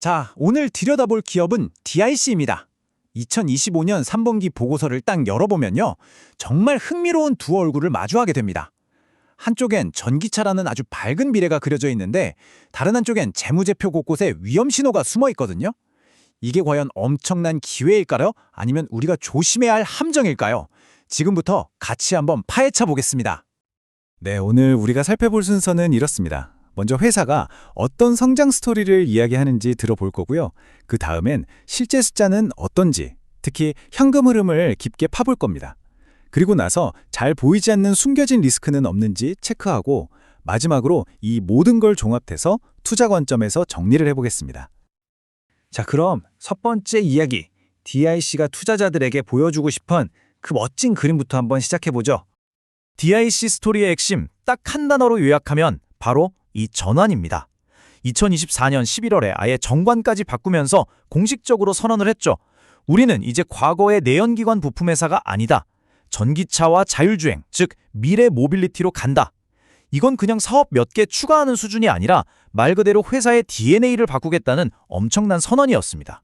자, 오늘 들여다볼 기업은 DIC입니다. 2025년 3분기 보고서를 딱 열어보면요. 정말 흥미로운 두 얼굴을 마주하게 됩니다. 한쪽엔 전기차라는 아주 밝은 미래가 그려져 있는데 다른 한쪽엔 재무제표 곳곳에 위험 신호가 숨어 있거든요. 이게 과연 엄청난 기회일까요? 아니면 우리가 조심해야 할 함정일까요? 지금부터 같이 한번 파헤쳐 보겠습니다. 네, 오늘 우리가 살펴볼 순서는 이렇습니다. 먼저 회사가 어떤 성장 스토리를 이야기하는지 들어볼 거고요. 그 다음엔 실제 숫자는 어떤지, 특히 현금 흐름을 깊게 파볼 겁니다. 그리고 나서 잘 보이지 않는 숨겨진 리스크는 없는지 체크하고 마지막으로 이 모든 걸 종합해서 투자 관점에서 정리를 해보겠습니다. 자, 그럼 첫 번째 이야기. DIC가 투자자들에게 보여주고 싶은 그 멋진 그림부터 한번 시작해보죠. DIC 스토리의 핵심 딱 한 단어로 요약하면 바로 이 전환입니다. 2024년 11월에 아예 정관까지 바꾸면서 공식적으로 선언을 했죠. 우리는 이제 과거의 내연기관 부품 회사가 아니다. 전기차와 자율주행, 즉 미래 모빌리티로 간다. 이건 그냥 사업 몇 개 추가하는 수준이 아니라 말 그대로 회사의 DNA를 바꾸겠다는 엄청난 선언이었습니다.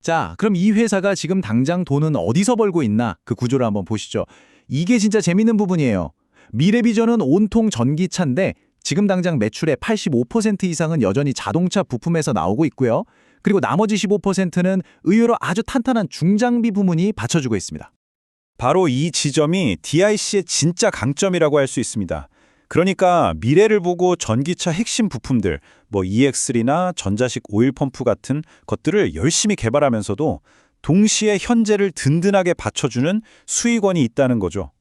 자, 그럼 이 회사가 지금 당장 돈은 어디서 벌고 있나 그 구조를 한번 보시죠. 이게 진짜 재밌는 부분이에요. 미래 비전은 온통 전기차인데 지금 당장 매출의 85% 이상은 여전히 자동차 부품에서 나오고 있고요. 그리고 나머지 15%는 의외로 아주 탄탄한 중장비 부문이 받쳐주고 있습니다. 바로 이 지점이 DIC의 진짜 강점이라고 할 수 있습니다. 그러니까 미래를 보고 전기차 핵심 부품들, 뭐 EX3나 전자식 오일 펌프 같은 것들을 열심히 개발하면서도 동시에 현재를 든든하게 받쳐주는 수익원이 있다는 거죠.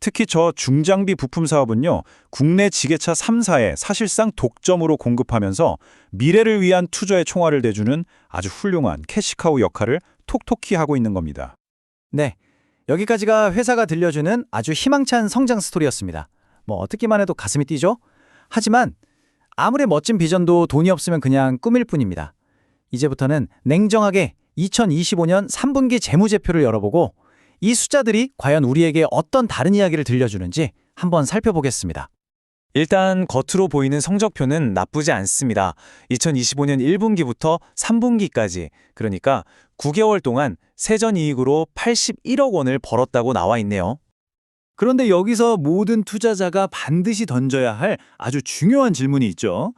특히 저 중장비 부품 사업은요, 국내 지게차 3사에 사실상 독점으로 공급하면서 미래를 위한 투자의 총알을 대주는 아주 훌륭한 캐시카우 역할을 톡톡히 하고 있는 겁니다. 네, 여기까지가 회사가 들려주는 아주 희망찬 성장 스토리였습니다. 뭐 어떻게만 해도 가슴이 뛰죠? 하지만 아무리 멋진 비전도 돈이 없으면 그냥 꿈일 뿐입니다. 이제부터는 냉정하게 2025년 3분기 재무제표를 열어보고 이 숫자들이 과연 우리에게 어떤 다른 이야기를 들려주는지 한번 살펴보겠습니다. 일단 겉으로 보이는 성적표는 나쁘지 않습니다. 2025년 1분기부터 3분기까지 그러니까 9개월 동안 세전 이익으로 81억 원을 벌었다고 나와 있네요. 그런데 여기서 모든 투자자가 반드시 던져야 할 아주 중요한 질문이 있죠.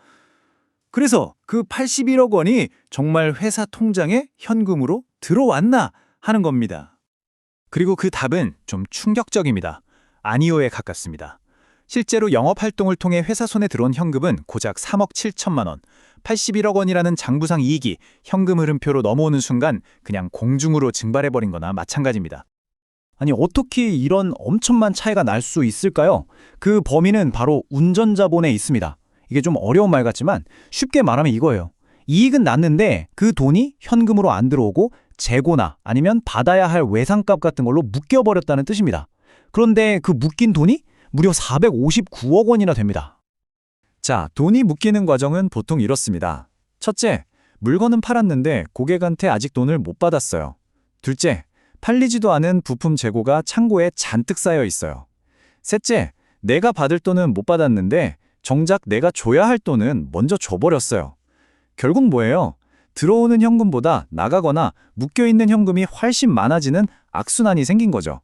그래서 그 81억 원이 정말 회사 통장에 현금으로 들어왔나 하는 겁니다. 그리고 그 답은 좀 충격적입니다. 아니오에 가깝습니다. 실제로 영업 활동을 통해 회사 손에 들어온 현금은 고작 3억 7천만 원, 81억 원이라는 장부상 이익이 현금 흐름표로 넘어오는 순간 그냥 공중으로 증발해버린 거나 마찬가지입니다. 아니 어떻게 이런 엄청난 차이가 날 수 있을까요? 그 범위는 바로 운전자본에 있습니다. 이게 좀 어려운 말 같지만 쉽게 말하면 이거예요. 이익은 났는데 그 돈이 현금으로 안 들어오고 재고나 아니면 받아야 할 외상값 같은 걸로 묶여버렸다는 뜻입니다. 그런데 그 묶인 돈이 무려 459억 원이나 됩니다. 자, 돈이 묶이는 과정은 보통 이렇습니다. 첫째, 물건은 팔았는데 고객한테 아직 돈을 못 받았어요. 둘째, 팔리지도 않은 부품 재고가 창고에 잔뜩 쌓여 있어요. 셋째, 내가 받을 돈은 못 받았는데 정작 내가 줘야 할 돈은 먼저 줘버렸어요. 결국 뭐예요? 들어오는 현금보다 나가거나 묶여있는 현금이 훨씬 많아지는 악순환이 생긴 거죠.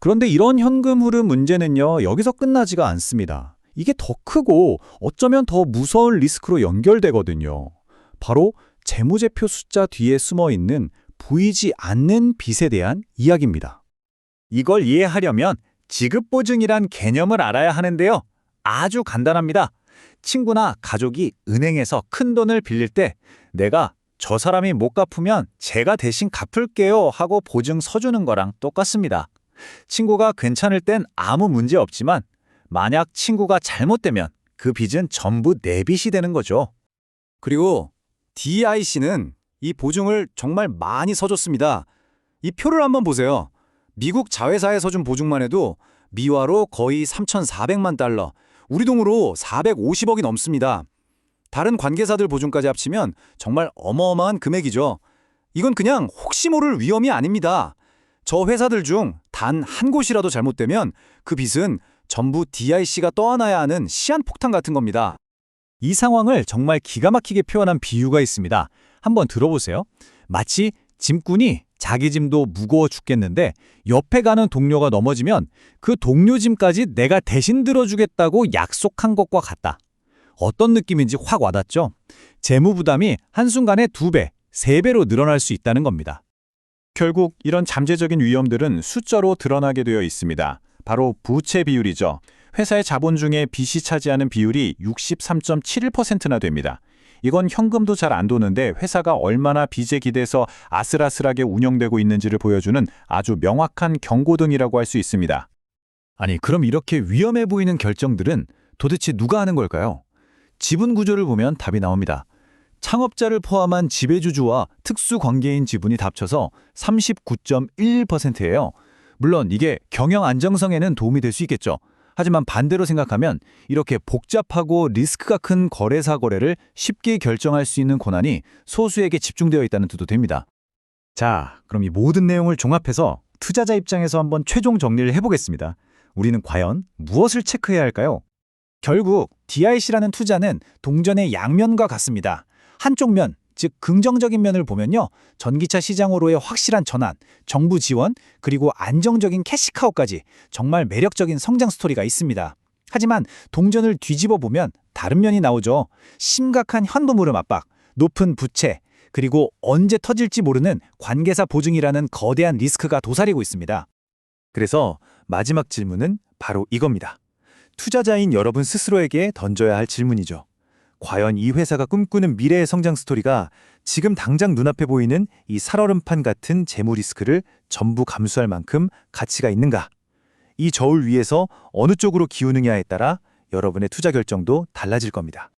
그런데 이런 현금 흐름 문제는요, 여기서 끝나지가 않습니다. 이게 더 크고 어쩌면 더 무서운 리스크로 연결되거든요. 바로 재무제표 숫자 뒤에 숨어 있는 보이지 않는 빚에 대한 이야기입니다. 이걸 이해하려면 지급보증이란 개념을 알아야 하는데요. 아주 간단합니다. 친구나 가족이 은행에서 큰 돈을 빌릴 때 내가 저 사람이 못 갚으면 제가 대신 갚을게요 하고 보증 서주는 거랑 똑같습니다. 친구가 괜찮을 땐 아무 문제 없지만 만약 친구가 잘못되면 그 빚은 전부 내 빚이 되는 거죠. 그리고 DIC는 이 보증을 정말 많이 서줬습니다. 이 표를 한번 보세요. 미국 자회사에 서준 보증만 해도 미화로 거의 3,400만 달러, 우리 돈으로 450억이 넘습니다. 다른 관계사들 보증까지 합치면 정말 어마어마한 금액이죠. 이건 그냥 혹시 모를 위험이 아닙니다. 저 회사들 중 단 한 곳이라도 잘못되면 그 빚은 전부 DIC가 떠안아야 하는 시한폭탄 같은 겁니다. 이 상황을 정말 기가 막히게 표현한 비유가 있습니다. 한번 들어보세요. 마치 짐꾼이 자기 짐도 무거워 죽겠는데 옆에 가는 동료가 넘어지면 그 동료 짐까지 내가 대신 들어주겠다고 약속한 것과 같다. 어떤 느낌인지 확 와닿죠? 재무 부담이 한순간에 두 배, 세 배로 늘어날 수 있다는 겁니다. 결국 이런 잠재적인 위험들은 숫자로 드러나게 되어 있습니다. 바로 부채 비율이죠. 회사의 자본 중에 빚이 차지하는 비율이 63.71%나 됩니다. 이건 현금도 잘 안 도는데 회사가 얼마나 빚에 기대서 아슬아슬하게 운영되고 있는지를 보여주는 아주 명확한 경고등이라고 할 수 있습니다. 아니, 그럼 이렇게 위험해 보이는 결정들은 도대체 누가 하는 걸까요? 지분 구조를 보면 답이 나옵니다. 창업자를 포함한 지배주주와 특수 관계인 지분이 합쳐서 39.11%예요. 물론 이게 경영 안정성에는 도움이 될 수 있겠죠. 하지만 반대로 생각하면 이렇게 복잡하고 리스크가 큰 거래사 거래를 쉽게 결정할 수 있는 권한이 소수에게 집중되어 있다는 뜻도 됩니다. 자, 그럼 이 모든 내용을 종합해서 투자자 입장에서 한번 최종 정리를 해보겠습니다. 우리는 과연 무엇을 체크해야 할까요? 결국 DIC라는 투자는 동전의 양면과 같습니다. 한쪽 면, 즉 긍정적인 면을 보면요. 전기차 시장으로의 확실한 전환, 정부 지원, 그리고 안정적인 캐시카우까지 정말 매력적인 성장 스토리가 있습니다. 하지만 동전을 뒤집어 보면 다른 면이 나오죠. 심각한 현금 흐름 압박, 높은 부채, 그리고 언제 터질지 모르는 관계사 보증이라는 거대한 리스크가 도사리고 있습니다. 그래서 마지막 질문은 바로 이겁니다. 투자자인 여러분 스스로에게 던져야 할 질문이죠. 과연 이 회사가 꿈꾸는 미래의 성장 스토리가 지금 당장 눈앞에 보이는 이 살얼음판 같은 재무 리스크를 전부 감수할 만큼 가치가 있는가? 이 저울 위에서 어느 쪽으로 기우느냐에 따라 여러분의 투자 결정도 달라질 겁니다.